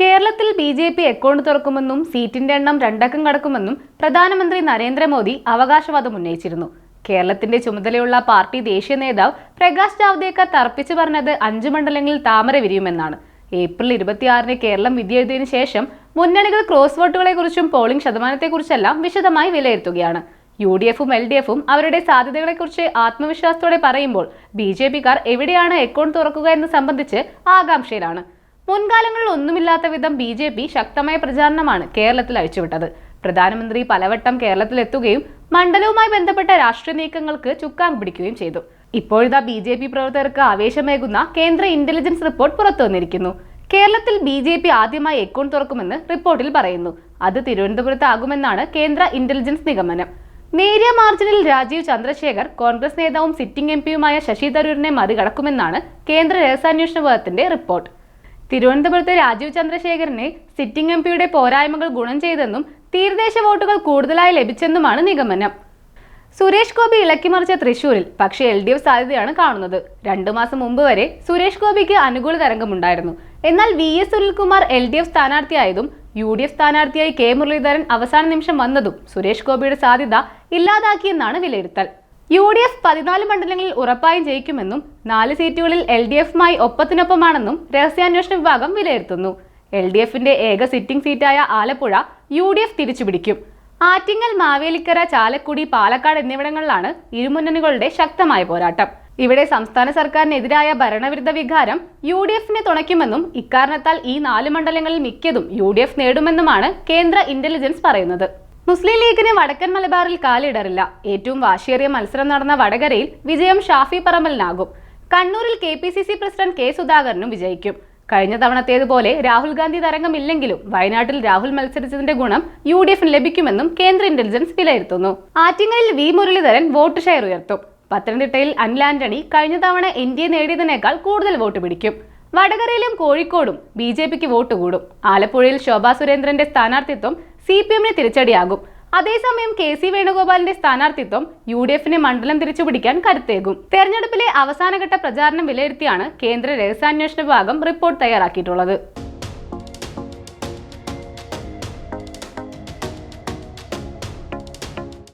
കേരളത്തിൽ B J P account തുറക്കുമെന്നും സീറ്റിന്റെ എണ്ണം രണ്ടക്കം കടക്കുമെന്നും പ്രധാനമന്ത്രി നരേന്ദ്രമോദി അവകാശവാദം ഉന്നയിച്ചിരുന്നു. കേരളത്തിന്റെ ചുമതലയുള്ള പാർട്ടി ദേശീയ നേതാവ് പ്രകാശ് ജാവ്ദേക്കർ തർപ്പിച്ചു പറഞ്ഞത് അഞ്ചു മണ്ഡലങ്ങളിൽ താമര വിരിയുമെന്നാണ്. ഏപ്രിൽ ഇരുപത്തിയാറിന് കേരളം വിധിയെഴുതിയതിനു ശേഷം മുന്നണികൾ ക്രോസ് വോട്ടുകളെക്കുറിച്ചും പോളിംഗ് ശതമാനത്തെക്കുറിച്ചെല്ലാം വിശദമായി വിലയിരുത്തുകയാണ്. യു ഡി എഫും എൽ ഡി എഫും അവരുടെ സാധ്യതകളെക്കുറിച്ച് ആത്മവിശ്വാസത്തോടെ പറയുമ്പോൾ ബി ജെ പിക്കാർ എവിടെയാണ് അക്കൗണ്ട് തുറക്കുക എന്ന് സംബന്ധിച്ച് ആകാംക്ഷയിലാണ്. മുൻകാലങ്ങളിൽ ഒന്നുമില്ലാത്ത വിധം ബി ജെ പി ശക്തമായ പ്രചാരണമാണ് കേരളത്തിൽ അഴിച്ചുവിട്ടത്. പ്രധാനമന്ത്രി പലവട്ടം കേരളത്തിലെത്തുകയും മണ്ഡലവുമായി ബന്ധപ്പെട്ട രാഷ്ട്രീയ നീക്കങ്ങൾക്ക് ചുക്കാൻ പിടിക്കുകയും ചെയ്തു. ഇപ്പോഴിതാ ബി ജെ പി പ്രവർത്തകർക്ക് ആവേശമേകുന്ന കേന്ദ്ര ഇന്റലിജൻസ് റിപ്പോർട്ട് പുറത്തു വന്നിരിക്കുന്നു. കേരളത്തിൽ ബി ജെ പി ആദ്യമായി അക്കൗണ്ട് തുറക്കുമെന്ന് റിപ്പോർട്ടിൽ പറയുന്നു. അത് തിരുവനന്തപുരത്താകുമെന്നാണ് കേന്ദ്ര ഇന്റലിജൻസ് നിഗമനം. നേരിയ മാർജിനിൽ രാജീവ് ചന്ദ്രശേഖർ കോൺഗ്രസ് നേതാവും സിറ്റിംഗ് എം പിയുമായ ശശി തരൂരിനെ മറികടക്കുമെന്നാണ് കേന്ദ്ര രഹസ്യാന്വേഷണ വിഭാഗത്തിന്റെ റിപ്പോർട്ട്. തിരുവനന്തപുരത്ത് രാജീവ് ചന്ദ്രശേഖരനെ സിറ്റിംഗ് എം പിയുടെ പോരായ്മകൾ ഗുണം ചെയ്തെന്നും തീരദേശ വോട്ടുകൾ കൂടുതലായി ലഭിച്ചെന്നുമാണ് നിഗമനം. സുരേഷ് ഗോപി ഇളക്കിമറിച്ച തൃശൂരിൽ പക്ഷേ എൽ ഡി എഫ് സാധ്യതയാണ് കാണുന്നത്. രണ്ടു മാസം മുമ്പ് വരെ സുരേഷ് ഗോപിക്ക് അനുകൂല തരംഗമുണ്ടായിരുന്നു. എന്നാൽ V S Sunilkumar L D F സ്ഥാനാർത്ഥിയായതും U D F സ്ഥാനാർത്ഥിയായി കെ മുരളീധരൻ അവസാന നിമിഷം വന്നതും സുരേഷ് ഗോപിയുടെ സാധ്യത ഇല്ലാതാക്കിയെന്നാണ് വിലയിരുത്തൽ. യു ഡി എഫ് പതിനാല് മണ്ഡലങ്ങളിൽ ഉറപ്പായും ജയിക്കുമെന്നും നാല് സീറ്റുകളിൽ എൽ ഡി എഫുമായി ഒപ്പത്തിനൊപ്പമാണെന്നും രഹസ്യാന്വേഷണ വിഭാഗം വിലയിരുത്തുന്നു. എൽ ഡി എഫിന്റെ ഏക സിറ്റിംഗ് സീറ്റായ ആലപ്പുഴ യു ഡി എഫ് തിരിച്ചുപിടിക്കും. ആറ്റിങ്ങൽ മാവേലിക്കര ചാലക്കുടി പാലക്കാട് എന്നിവിടങ്ങളിലാണ് ഇരുമുന്നണികളുടെ ശക്തമായ പോരാട്ടം. ഇവിടെ സംസ്ഥാന സർക്കാരിനെതിരായ ഭരണവിരുദ്ധ വികാരം യു ഡി എഫിനെ തുണയ്ക്കുമെന്നും ഇക്കാരണത്താൽ ഈ നാല് മണ്ഡലങ്ങളിൽ മിക്കതും യു ഡി എഫ് നേടുമെന്നുമാണ് കേന്ദ്ര ഇന്റലിജൻസ് പറയുന്നത്. മുസ്ലിം ലീഗിന് വടക്കൻ മലബാറിൽ കാലിടറില്ല. ഏറ്റവും വാശിയേറിയ മത്സരം നടന്ന വടകരയിൽ വിജയം ഷാഫി പറമ്പലിനാകും. കണ്ണൂരിൽ K P C C president K സുധാകരനും വിജയിക്കും. കഴിഞ്ഞ തവണത്തേതുപോലെ രാഹുൽ ഗാന്ധി തരംഗമില്ലെങ്കിലും വയനാട്ടിൽ രാഹുൽ മത്സരിച്ചതിന്റെ ഗുണം യു ഡി എഫിന് ലഭിക്കുമെന്നും കേന്ദ്ര ഇന്റലിജൻസ് വിലയിരുത്തുന്നു. ആറ്റിങ്ങലിൽ വി മുരളീധരൻ വോട്ട് ഷെയർ ഉയർത്തും. പത്തനംതിട്ടയിൽ അനിൽ കഴിഞ്ഞ തവണ എൻ ഡി എ നേടിയതിനേക്കാൾ കൂടുതൽ വോട്ട് പിടിക്കും. വടകരയിലും കോഴിക്കോടും ബി ജെ പിക്ക് വോട്ട് കൂടും. ആലപ്പുഴയിൽ ശോഭാ സുരേന്ദ്രന്റെ സ്ഥാനാർത്ഥിത്വം സി പി എമ്മിന് തിരിച്ചടിയാകും. അതേസമയം കെ സി വേണുഗോപാലിന്റെ സ്ഥാനാർത്ഥിത്വം യു ഡി എഫിനെ മണ്ഡലം തിരിച്ചുപിടിക്കാൻ കരുത്തേകും. തെരഞ്ഞെടുപ്പിലെ അവസാനഘട്ട പ്രചാരണം വിലയിരുത്തിയാണ് കേന്ദ്ര രഹസ്യാന്വേഷണ വിഭാഗം റിപ്പോർട്ട് തയ്യാറാക്കിയിട്ടുള്ളത്.